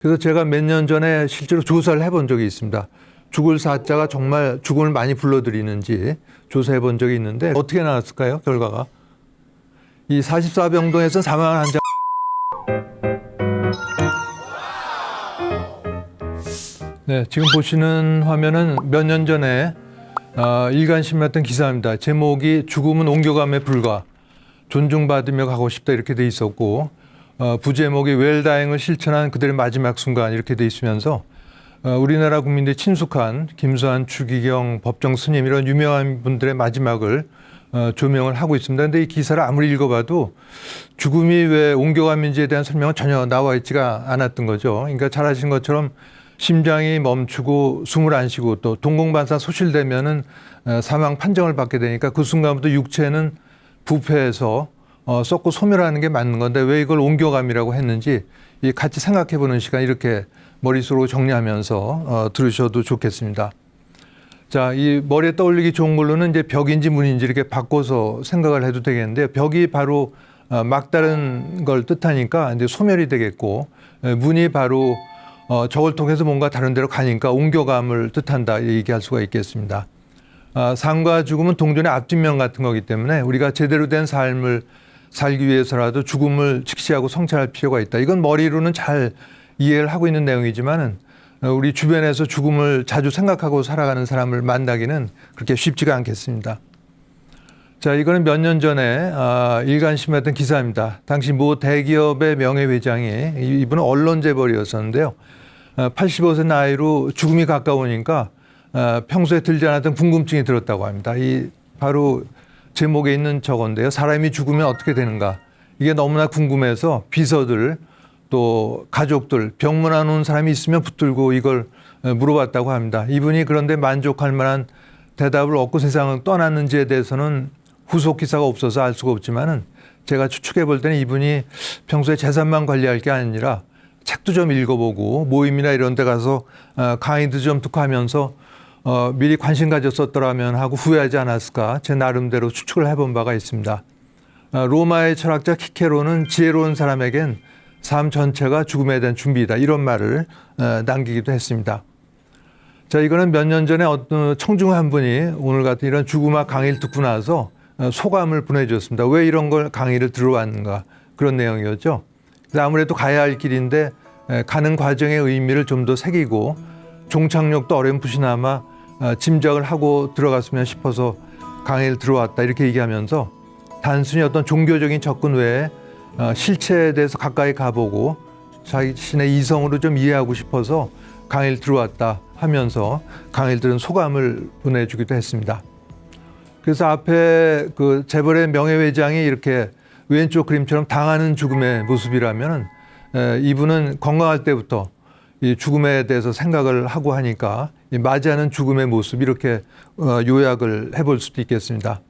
그래서 제가 몇 년 전에 실제로 조사를 해본 적이 있습니다. 죽을 사자가 정말 죽음을 많이 불러들이는지 조사해 본 적이 있는데 어떻게 나왔을까요? 결과가 이 44병동에서 사망한 환자 네, 지금 보시는 화면은 몇 년 전에 어, 일간신문했던 기사입니다. 제목이 죽음은 옮겨감에 불과 존중받으며 가고 싶다 이렇게 돼 있었고 어, 부제목이 웰다잉을 실천한 그들의 마지막 순간 이렇게 돼 있으면서 어, 우리나라 국민들이 친숙한 김수환, 추기경, 법정 스님 이런 유명한 분들의 마지막을 어, 조명을 하고 있습니다. 근데 이 기사를 아무리 읽어봐도 죽음이 왜 옮겨감인지에 대한 설명은 전혀 나와 있지가 않았던 거죠. 그러니까 잘 아시는 것처럼 심장이 멈추고 숨을 안 쉬고 또 동공반사 소실되면은 어, 사망 판정을 받게 되니까 그 순간부터 육체는 부패해서 어, 썩고 소멸하는 게 맞는 건데 왜 이걸 옮겨감이라고 했는지 이 같이 생각해 보는 시간 이렇게 머릿속으로 정리하면서 어, 들으셔도 좋겠습니다. 자, 이 머리에 떠올리기 좋은 걸로는 이제 벽인지 문인지 이렇게 바꿔서 생각을 해도 되겠는데 벽이 바로 어, 막다른 걸 뜻하니까 이제 소멸이 되겠고 에, 문이 바로 어, 저걸 통해서 뭔가 다른 데로 가니까 옮겨감을 뜻한다 얘기할 수가 있겠습니다. 아, 삶과 죽음은 동전의 앞뒷면 같은 거기 때문에 우리가 제대로 된 삶을 살기 위해서라도 죽음을 직시하고 성찰할 필요가 있다. 이건 머리로는 잘 이해를 하고 있는 내용이지만은 어, 우리 주변에서 죽음을 자주 생각하고 살아가는 사람을 만나기는 그렇게 쉽지가 않겠습니다. 자, 이거는 몇 년 전에 아, 일간심했던 기사입니다. 당시 모 대기업의 명예회장이 이- 이분은 언론 재벌이었었는데요. 85세 나이로 죽음이 가까우니까 어, 평소에 들지 않았던 궁금증이 들었다고 합니다. 이 바로 제목에 있는 저건데요. 사람이 죽으면 어떻게 되는가? 이게 너무나 궁금해서 비서들 또 가족들 병문안 온 사람이 있으면 붙들고 이걸 어, 물어봤다고 합니다. 이분이 그런데 만족할 만한 대답을 얻고 세상을 떠났는지에 대해서는 후속 기사가 없어서 알 수가 없지만은 제가 추측해 볼 때는 이분이 평소에 재산만 관리할 게 아니라 책도 좀 읽어보고 모임이나 이런 데 가서 어, 강의도 좀 듣고 하면서 어, 미리 관심 가졌었더라면 하고 후회하지 않았을까 제 나름대로 추측을 해본 바가 있습니다. 어, 로마의 철학자 키케로는 지혜로운 사람에겐 삶 전체가 죽음에 대한 준비이다 이런 말을 어, 남기기도 했습니다. 자 이거는 몇 년 전에 어떤 청중 한 분이 오늘 같은 이런 죽음학 강의를 듣고 나서 어, 소감을 보내주셨습니다. 왜 이런 걸 강의를 들어왔는가 그런 내용이었죠. 아무래도 가야 할 길인데 에, 가는 과정의 의미를 좀 더 새기고 종착역도 어렴풋이나마 어, 짐작을 하고 들어갔으면 싶어서 강의를 들어왔다 이렇게 얘기하면서 단순히 어떤 종교적인 접근 외에 어, 실체에 대해서 가까이 가보고 자신의 이성으로 좀 이해하고 싶어서 강의를 들어왔다 하면서 강의를 들은 소감을 보내주기도 했습니다. 그래서 앞에 그 재벌의 명예회장이 이렇게 왼쪽 그림처럼 당하는 죽음의 모습이라면 이분은 건강할 때부터 이 죽음에 대해서 생각을 하고 하니까 이 맞이하는 죽음의 모습 이렇게 어, 요약을 해볼 수도 있겠습니다.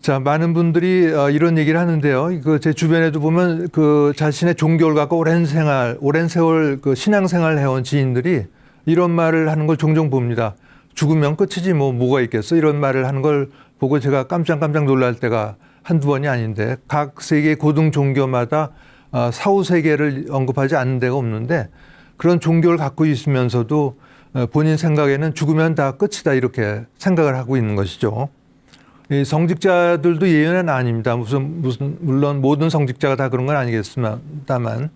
자, 많은 분들이 어, 이런 얘기를 하는데요. 그 제 주변에도 보면 그 자신의 종교를 갖고 오랜 생활, 오랜 세월 그 신앙 생활을 해온 지인들이 이런 말을 하는 걸 종종 봅니다. 죽으면 끝이지 뭐 뭐가 있겠어 이런 말을 하는 걸 보고 제가 깜짝깜짝 놀랄 때가 한두 번이 아닌데 각 세계 고등 종교마다 어, 사후 세계를 언급하지 않는 데가 없는데 그런 종교를 갖고 있으면서도 어, 본인 생각에는 죽으면 다 끝이다 이렇게 생각을 하고 있는 것이죠. 이 성직자들도 예외는 아닙니다. 무슨 무슨 물론 모든 성직자가 다 그런 건 아니겠습니다만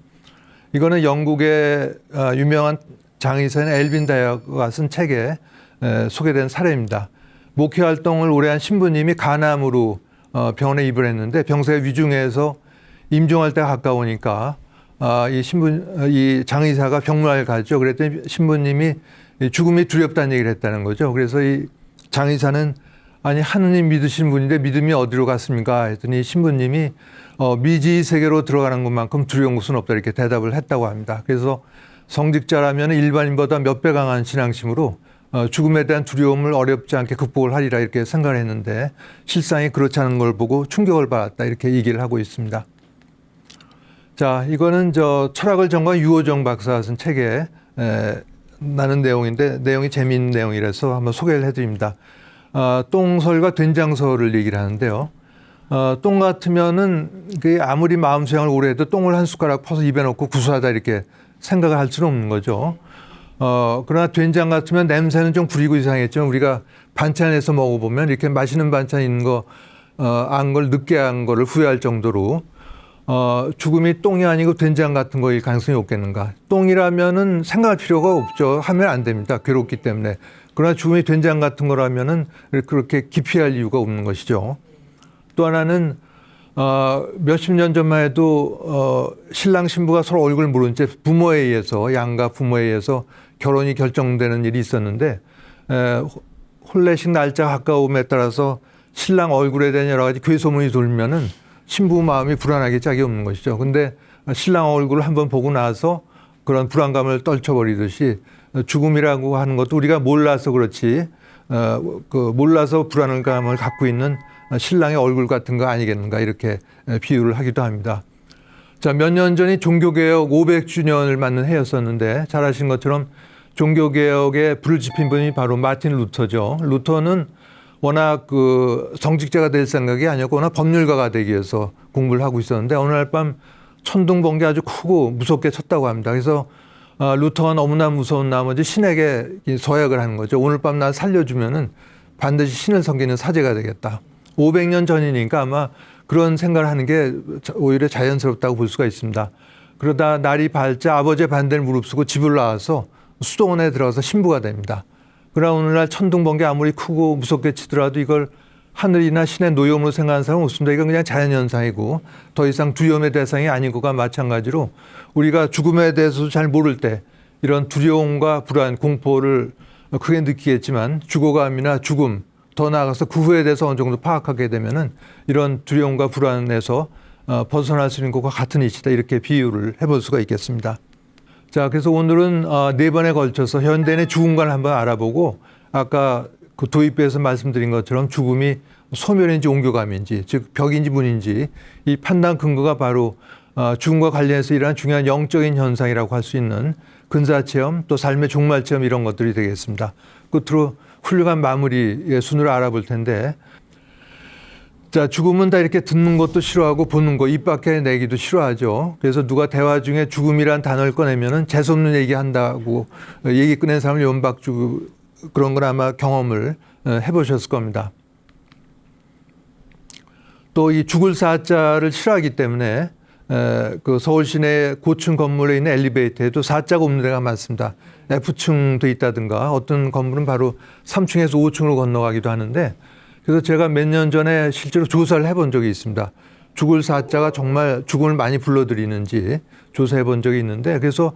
이거는 영국의 어, 유명한 장의사인 엘빈 다이어가 쓴 책에 에, 소개된 사례입니다. 목회 활동을 오래 한 신부님이 간암으로 어, 병원에 입을 했는데 병세가 위중해서 임종할 때가 가까우니까 아, 이 신부 이 장의사가 병문안을 가죠. 그랬더니 신부님이 이 죽음이 두렵다는 얘기를 했다는 거죠. 그래서 이 장의사는 아니 하느님 믿으신 분인데 믿음이 어디로 갔습니까? 했더니 신부님이 어, 미지 세계로 들어가는 것만큼 두려운 것은 없다 이렇게 대답을 했다고 합니다. 그래서 성직자라면 일반인보다 몇 배 강한 신앙심으로 어, 죽음에 대한 두려움을 어렵지 않게 극복을 하리라 이렇게 생각을 했는데 실상이 그렇지 않은 걸 보고 충격을 받았다 이렇게 얘기를 하고 있습니다. 자, 이거는 저 철학을 전공한 유호정 박사가 쓴 책에 에, 나는 내용인데 내용이 재미있는 내용이라서 한번 소개를 해드립니다. 아, 똥설과 된장설을 얘기를 하는데요. 어, 똥 같으면은 그 아무리 마음 수양을 오래 해도 똥을 한 숟가락 퍼서 입에 넣고 구수하다 이렇게 생각을 할 수는 없는 거죠. 어, 그러나 된장 같으면 냄새는 좀 부리고 이상했지만 우리가 반찬에서 먹어보면 이렇게 맛있는 반찬 있는 거, 어, 안걸 늦게 한 거를 후회할 정도로 어, 죽음이 똥이 아니고 된장 같은 거일 가능성이 없겠는가. 똥이라면은 생각할 필요가 없죠. 하면 안 됩니다. 괴롭기 때문에. 그러나 죽음이 된장 같은 거라면은 그렇게 기피할 이유가 없는 것이죠. 또 하나는 어, 몇십 년 전만 해도 어, 신랑 신부가 서로 얼굴 모른 채 부모에 의해서 양가 부모에 의해서 결혼이 결정되는 일이 있었는데 에, 혼례식 날짜 가까움에 따라서 신랑 얼굴에 대한 여러 가지 괴소문이 돌면은 신부 마음이 불안하게 짝이 없는 것이죠. 근데 신랑 얼굴을 한번 보고 나서 그런 불안감을 떨쳐버리듯이 죽음이라고 하는 것도 우리가 몰라서 그렇지 어, 그 몰라서 불안감을 갖고 있는 신랑의 얼굴 같은 거 아니겠는가 이렇게 비유를 하기도 합니다. 자, 몇 년 전이 종교개혁 500주년을 맞는 해였었는데 잘 아신 것처럼 종교개혁에 불을 지핀 분이 바로 마틴 루터죠. 루터는 워낙 그 정직자가 될 생각이 아니었고 워낙 법률가가 되기 위해서 공부를 하고 있었는데 어느 날 밤 천둥 번개 아주 크고 무섭게 쳤다고 합니다. 그래서 아, 루터가 너무나 무서운 나머지 신에게 이 서약을 하는 거죠. 오늘 밤날 살려주면은 반드시 신을 섬기는 사제가 되겠다. 500년 전이니까 아마 그런 생각을 하는 게 오히려 자연스럽다고 볼 수가 있습니다. 그러다 날이 밝자 아버지의 반대를 무릅쓰고 집을 나와서 수도원에 들어가서 신부가 됩니다. 그러나 오늘날 천둥 번개 아무리 크고 무섭게 치더라도 이걸 하늘이나 신의 노염으로 생각하는 사람은 없습니다. 이건 그냥 자연현상이고 더 이상 두려움의 대상이 것과 마찬가지로 우리가 죽음에 대해서도 잘 모를 때 이런 두려움과 불안, 공포를 크게 느끼겠지만 죽어감이나 죽음, 더 나아가서 그 후에 대해서 어느 정도 파악하게 되면은 이런 두려움과 불안에서 어, 벗어날 수 있는 것과 같은 이치다 이렇게 비유를 해볼 수가 있겠습니다. 자, 그래서 오늘은 어, 네 번에 걸쳐서 현대인의 죽음관을 한번 알아보고 아까 그 도입부에서 말씀드린 것처럼 죽음이 소멸인지 옮겨감인지 즉 벽인지 문인지 이 판단 근거가 바로 어, 죽음과 관련해서 일어난 중요한 영적인 현상이라고 할 수 있는 근사 체험 또 삶의 종말 체험 이런 것들이 되겠습니다. 끝으로 훌륭한 마무리의 순으로 알아볼 텐데 자, 죽음은 다 이렇게 듣는 것도 싫어하고 보는 거, 입 밖에 내기도 싫어하죠. 그래서 누가 대화 중에 죽음이란 단어를 꺼내면은 재수없는 얘기 한다고 얘기 꺼낸 사람을 연박주 그런 건 아마 경험을 어, 해보셨을 겁니다. 또 이 죽을 사자를 싫어하기 때문에 에, 그 서울 시내 고층 건물에 있는 엘리베이터에도 사자가 없는 데가 많습니다. F층도 있다든가 어떤 건물은 바로 3층에서 5층으로 건너가기도 하는데 그래서 제가 몇 년 전에 실제로 조사를 해본 적이 있습니다. 죽을 사자가 정말 죽음을 많이 불러들이는지 조사해 본 적이 있는데 그래서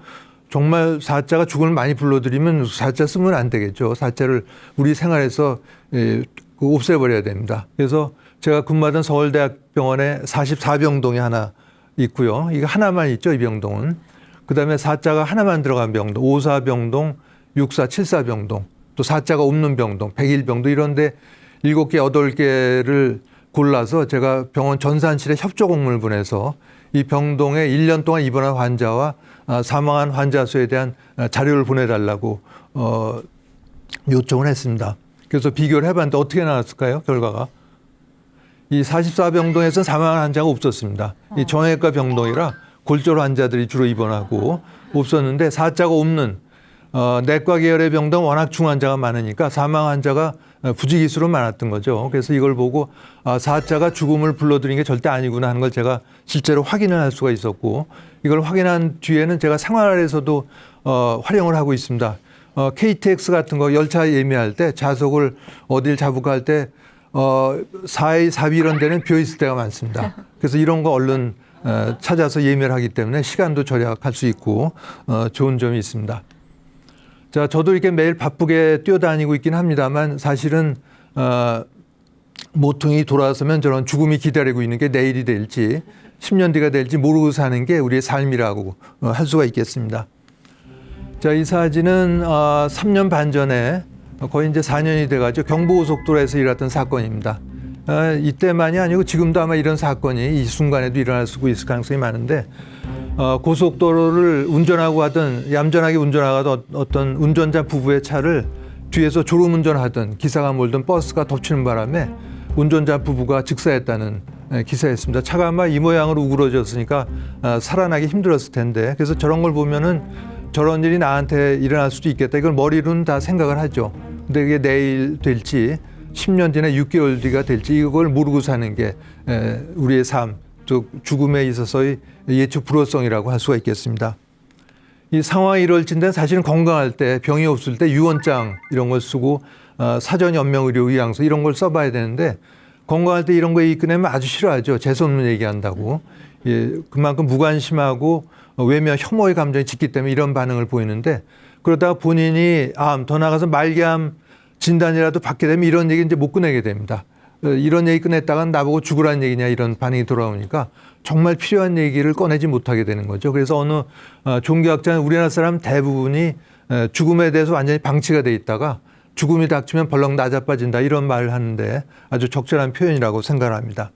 정말 사자가 죽음을 많이 불러들이면 사자 쓰면 안 되겠죠. 사자를 우리 생활에서 예, 그 없애버려야 됩니다. 그래서 제가 근무하던 서울대학병원에 44병동이 하나 있고요. 이거 하나만 있죠, 이 병동은. 그 다음에 사자가 하나만 들어간 병동, 54병동, 64, 74병동, 또 사자가 없는 병동, 101병동 이런데 일곱 개, 여덟 개를 골라서 제가 병원 전산실에 협조 공문을 보내서 이 병동에 1년 동안 입원한 환자와 아, 사망한 환자 수에 대한 아, 자료를 보내달라고 어, 요청을 했습니다. 그래서 비교를 해봤는데 어떻게 나왔을까요? 결과가. 이 44병동에서는 사망한 환자가 없었습니다. 이 정형외과 병동이라 골절 환자들이 주로 입원하고 없었는데 사자가 없는 어, 내과 계열의 병동 워낙 중환자가 많으니까 사망 환자가 부지기수로 많았던 거죠. 그래서 이걸 보고 아, 사자가 죽음을 불러들인 게 절대 아니구나 하는 걸 제가 실제로 확인을 할 수가 있었고 이걸 확인한 뒤에는 제가 생활에서도 어, 활용을 하고 있습니다. 어, KTX 같은 거 열차 예매할 때 좌석을 어딜 잡을까 할때 어, 4위, 4위 이런 데는 비어 있을 때가 많습니다. 그래서 이런 거 얼른 어, 찾아서 예매를 하기 때문에 시간도 절약할 수 있고 어, 좋은 점이 있습니다. 자, 저도 이렇게 매일 바쁘게 뛰어다니고 있긴 합니다만 사실은 어, 모퉁이 돌아서면 저런 죽음이 기다리고 있는 게 내일이 될지 10년 뒤가 될지 모르고 사는 게 우리의 삶이라고 어, 할 수가 있겠습니다. 자, 이 사진은 어, 3년 반 전에 거의 이제 4년이 돼가지고 경부고속도로에서 일어났던 사건입니다. 어, 이때만이 아니고 지금도 아마 이런 사건이 이 순간에도 일어날 수 있을 가능성이 많은데 어, 고속도로를 운전하고 하던 얌전하게 운전하던 어떤 운전자 부부의 차를 뒤에서 졸음 운전하던 기사가 몰던 버스가 덮치는 바람에 운전자 부부가 즉사했다는 에, 기사였습니다. 차가 아마 이 모양으로 우그러졌으니까 아, 살아나기 힘들었을 텐데 그래서 저런 걸 보면은 저런 일이 나한테 일어날 수도 있겠다. 이걸 머리로는 다 생각을 하죠. 근데 이게 내일 될지 10년 뒤나 6개월 뒤가 될지 이걸 모르고 사는 게 에, 우리의 삶, 또 죽음에 있어서의 예측 불허성이라고 할 수가 있겠습니다. 이 상황이 이럴진데 사실은 건강할 때 병이 없을 때 유언장 이런 걸 쓰고 어, 사전 연명 의료 의향서 이런 걸 써봐야 되는데 건강할 때 이런 거 얘기 꺼내면 아주 싫어하죠 재수 없는 얘기한다고 예, 그만큼 무관심하고 어, 외면 혐오의 감정이 짙기 때문에 이런 반응을 보이는데 그러다가 본인이 암 더 나가서 말기암 진단이라도 받게 되면 이런 얘기 이제 못 꺼내게 됩니다. 어, 이런 얘기 꺼냈다가 나보고 죽으라는 얘기냐 이런 반응이 돌아오니까 정말 필요한 얘기를 꺼내지 못하게 되는 거죠. 그래서 어느 어, 종교학자는 우리나라 사람 대부분이 에, 죽음에 대해서 완전히 방치가 돼 있다가 죽음이 닥치면 벌렁 낮아빠진다 이런 말을 하는데 아주 적절한 표현이라고 생각합니다.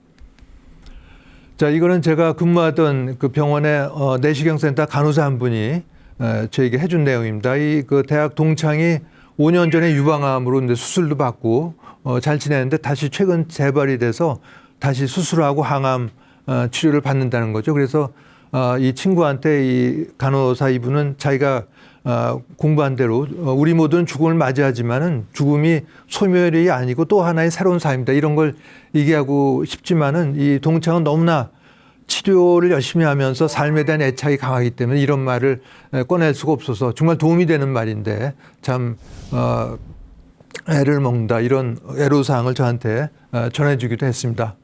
자, 이거는 제가 근무하던 그 병원의 어, 내시경센터 간호사 한 분이 에, 저에게 해준 내용입니다. 이 그 대학 동창이 5년 전에 유방암으로 이제 수술도 받고 어, 잘 지내는데 다시 최근 재발이 돼서 다시 수술하고 항암 어, 치료를 받는다는 거죠. 그래서 어, 이 친구한테 이 간호사 이분은 자기가 어, 공부한 대로 어, 우리 모두는 죽음을 맞이하지만은 죽음이 소멸이 아니고 또 하나의 새로운 삶이다. 이런 걸 얘기하고 싶지만은 이 동창은 너무나 치료를 열심히 하면서 삶에 대한 애착이 강하기 때문에 이런 말을 에, 꺼낼 수가 없어서 정말 도움이 되는 말인데 참 어, 애를 먹는다 이런 애로사항을 저한테 어, 전해주기도 했습니다.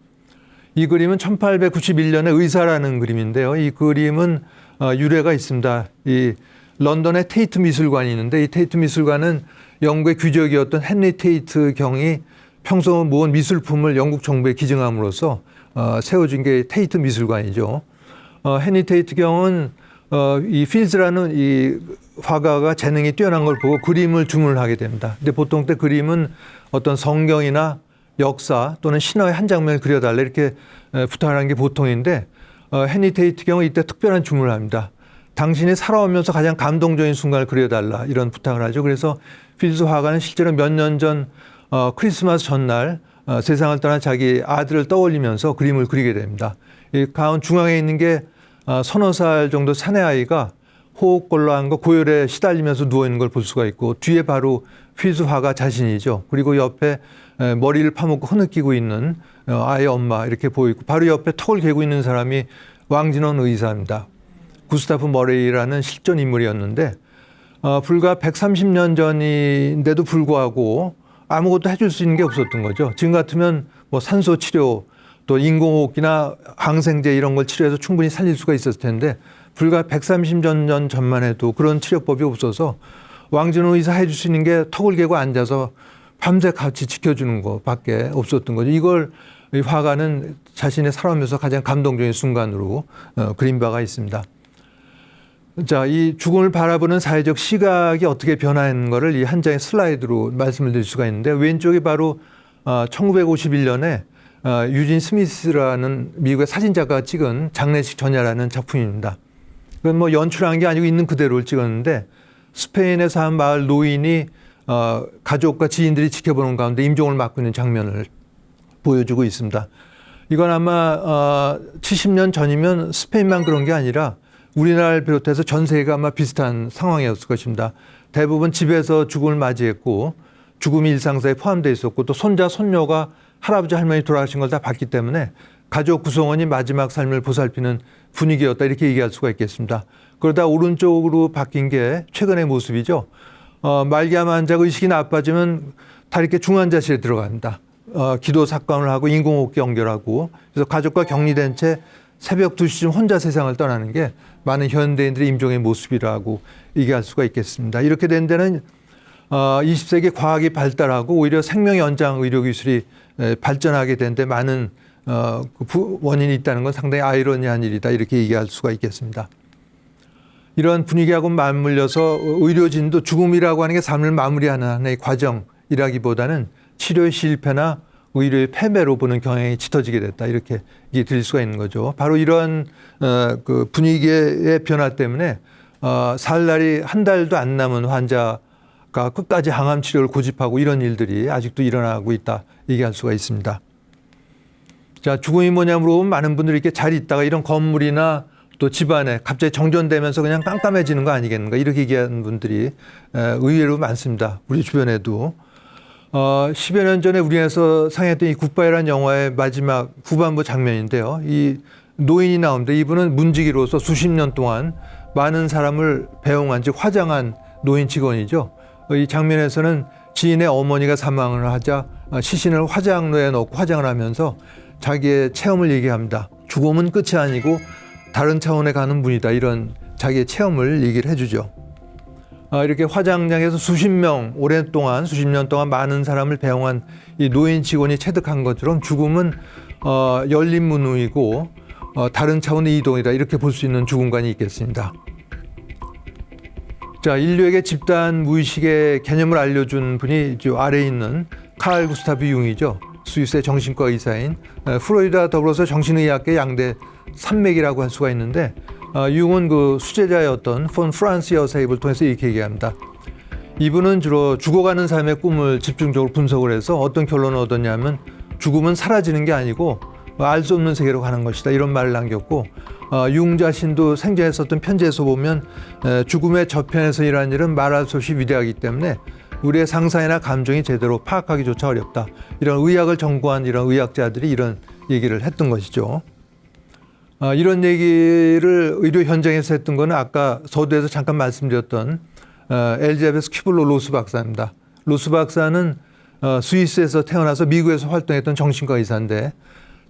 이 그림은 1891년에 의사라는 그림인데요. 이 그림은 어, 유래가 있습니다. 이 런던에 테이트 미술관이 있는데 이 테이트 미술관은 영국의 귀족이었던 헨리 테이트 경이 평소 모은 미술품을 영국 정부에 기증함으로써 어, 세워진 게 테이트 미술관이죠. 어, 헨리 테이트 경은 어, 이 필즈라는 이 화가가 재능이 뛰어난 걸 보고 그림을 주문을 하게 됩니다. 근데 보통 때 그림은 어떤 성경이나 역사 또는 신화의 한 장면을 그려달라 이렇게 에, 부탁을 하는 게 보통인데 어, 헨리 테이트 경은 이때 특별한 주문을 합니다. 당신이 살아오면서 가장 감동적인 순간을 그려달라 이런 부탁을 하죠. 그래서 필즈 화가는 실제로 몇 년 전 어, 크리스마스 전날 어, 세상을 떠난 자기 아들을 떠올리면서 그림을 그리게 됩니다. 이 가운 중앙에 있는 게 어, 서너 살 정도 사내 아이가 호흡곤란 과 고열에 시달리면서 누워 있는 걸 볼 수가 있고 뒤에 바로 필즈 화가 자신이죠. 그리고 옆에 에, 머리를 파묻고 흐느끼고 있는 어, 아이의 엄마 이렇게 보이고 바로 옆에 턱을 개고 있는 사람이 왕진원 의사입니다. 구스타프 머레이라는 실존 인물이었는데 어, 불과 130년 전인데도 불구하고 아무것도 해줄 수 있는 게 없었던 거죠. 지금 같으면 뭐 산소 치료 또 인공호흡기나 항생제 이런 걸 치료해서 충분히 살릴 수가 있었을 텐데 불과 130년 전만 해도 그런 치료법이 없어서 왕진호 의사 해줄 수 있는 게 턱을 개고 앉아서 밤새 같이 지켜주는 것밖에 없었던 거죠. 이걸 이 화가는 자신의 살아오면서 가장 감동적인 순간으로 어, 그린 바가 있습니다. 자, 이 죽음을 바라보는 사회적 시각이 어떻게 변하는 거를 이 한 장의 슬라이드로 말씀을 드릴 수가 있는데 왼쪽이 바로 어, 1951년에 어, 유진 스미스라는 미국의 사진작가가 찍은 장례식 전야라는 작품입니다. 그건 뭐 연출한 게 아니고 있는 그대로를 찍었는데 스페인에서 한 마을 노인이 어, 가족과 지인들이 지켜보는 가운데 임종을 맞고 있는 장면을 보여주고 있습니다. 이건 아마 어, 70년 전이면 스페인만 그런 게 아니라 우리나라를 비롯해서 전 세계가 아마 비슷한 상황이었을 것입니다. 대부분 집에서 죽음을 맞이했고 죽음이 일상사에 포함되어 있었고 또 손자 손녀가 할아버지 할머니 돌아가신 걸 다 봤기 때문에 가족 구성원이 마지막 삶을 보살피는 분위기였다 이렇게 얘기할 수가 있겠습니다. 그러다 오른쪽으로 바뀐 게 최근의 모습이죠. 어, 말기암 환자가 의식이 나빠지면 다 이렇게 중환자실에 들어갑니다. 어, 기도 삭감을 하고 인공호흡기 연결하고 그래서 가족과 격리된 채 새벽 2시쯤 혼자 세상을 떠나는 게 많은 현대인들의 임종의 모습이라고 얘기할 수가 있겠습니다. 이렇게 된 데는 어, 20세기 과학이 발달하고 오히려 생명 연장 의료 기술이 에, 발전하게 된 데 많은 어, 그 부- 원인이 있다는 건 상당히 아이러니한 일이다 이렇게 얘기할 수가 있겠습니다. 이러한 분위기하고 맞물려서 의료진도 죽음이라고 하는 게 삶을 마무리하는 하나의 과정이라기보다는 치료의 실패나 의료의 패배로 보는 경향이 짙어지게 됐다 이렇게 드릴 수가 있는 거죠. 바로 이러한 어, 그 분위기의 변화 때문에 어, 살 날이 한 달도 안 남은 환자가 끝까지 항암 치료를 고집하고 이런 일들이 아직도 일어나고 있다 얘기할 수가 있습니다. 자, 죽음이 뭐냐 물어보면 많은 분들이 이렇게 잘 있다가 이런 건물이나 또 집안에 갑자기 정전되면서 그냥 깜깜해지는 거 아니겠는가 이렇게 얘기하는 분들이 에, 의외로 많습니다. 우리 주변에도. 어, 10여 년 전에 우리나라에서 상영했던 이 굿바이라는 영화의 마지막 후반부 장면인데요. 이 노인이 나오는데 이분은 문지기로서 수십 년 동안 많은 사람을 배웅한 즉 화장한 노인 직원이죠. 이 장면에서는 지인의 어머니가 사망을 하자 어, 시신을 화장로에 넣고 화장을 하면서 자기의 체험을 얘기합니다. 죽음은 끝이 아니고 다른 차원에 가는 분이다. 이런 자기의 체험을 얘기를 해주죠. 아, 이렇게 화장장에서 수십 명 오랫동안 수십 년 동안 많은 사람을 배웅한 이 노인 직원이 체득한 것처럼 죽음은 어, 열린 문이고 어, 다른 차원의 이동이다 이렇게 볼 수 있는 죽음관이 있겠습니다. 자 인류에게 집단 무의식의 개념을 알려준 분이 저 아래에 있는 칼 구스타브 융이죠. 스위스의 정신과 의사인 에, 프로이드와 더불어서 정신의학계 양대 산맥이라고 할 수가 있는데 어, 융은 그 수제자였던 폰 프란스 여사 입을 통해서 이렇게 얘기합니다. 이분은 주로 죽어가는 삶의 꿈을 집중적으로 분석을 해서 어떤 결론을 얻었냐면 죽음은 사라지는 게 아니고 알 수 없는 세계로 가는 것이다 이런 말을 남겼고 어, 융 자신도 생전에 썼던 편지에서 보면 에, 죽음의 저편에서 일하는 일은 말할 수 없이 위대하기 때문에 우리의 상상이나 감정이 제대로 파악하기조차 어렵다 이런 의학을 전공한 이런 의학자들이 이런 얘기를 했던 것이죠. 아, 이런 얘기를 의료 현장에서 했던 거는 아까 서두에서 잠깐 말씀드렸던 어, 엘자베스 큐블로 로스 박사입니다. 로스 박사는 어, 스위스에서 태어나서 미국에서 활동했던 정신과 의사인데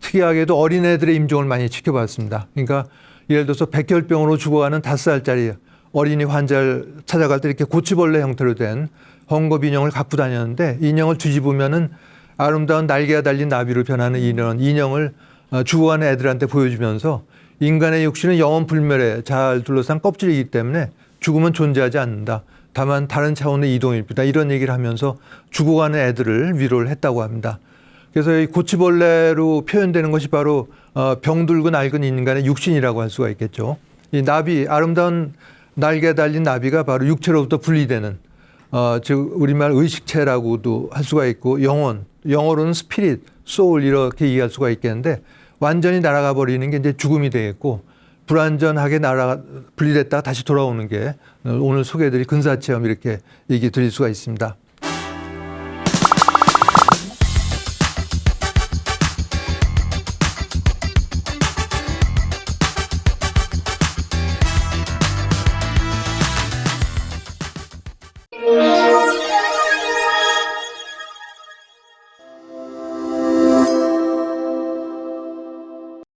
특이하게도 어린애들의 임종을 많이 지켜봤습니다. 그러니까 예를 들어서 백혈병으로 죽어가는 다섯 살짜리 어린이 환자를 찾아갈 때 이렇게 고치벌레 형태로 된 헝겊 인형을 갖고 다녔는데 인형을 뒤집으면은 아름다운 날개가 달린 나비로 변하는 이런 인형을 어, 죽어가는 애들한테 보여주면서 인간의 육신은 영원 불멸에 잘 둘러싼 껍질이기 때문에 죽음은 존재하지 않는다. 다만 다른 차원의 이동일 뿐이다. 이런 얘기를 하면서 죽어가는 애들을 위로를 했다고 합니다. 그래서 이 고치벌레로 표현되는 것이 바로 어, 병들고 낡은 인간의 육신이라고 할 수가 있겠죠. 이 나비, 아름다운 날개 달린 나비가 바로 육체로부터 분리되는 어, 즉 우리말 의식체라고도 할 수가 있고 영혼, 영어로는 스피릿, 소울 이렇게 이해할 수가 있겠는데 완전히 날아가 버리는 게 이제 죽음이 되겠고 불완전하게 날아 분리됐다가 다시 돌아오는 게 오늘 소개해드릴 근사체험 이렇게 얘기 드릴 수가 있습니다.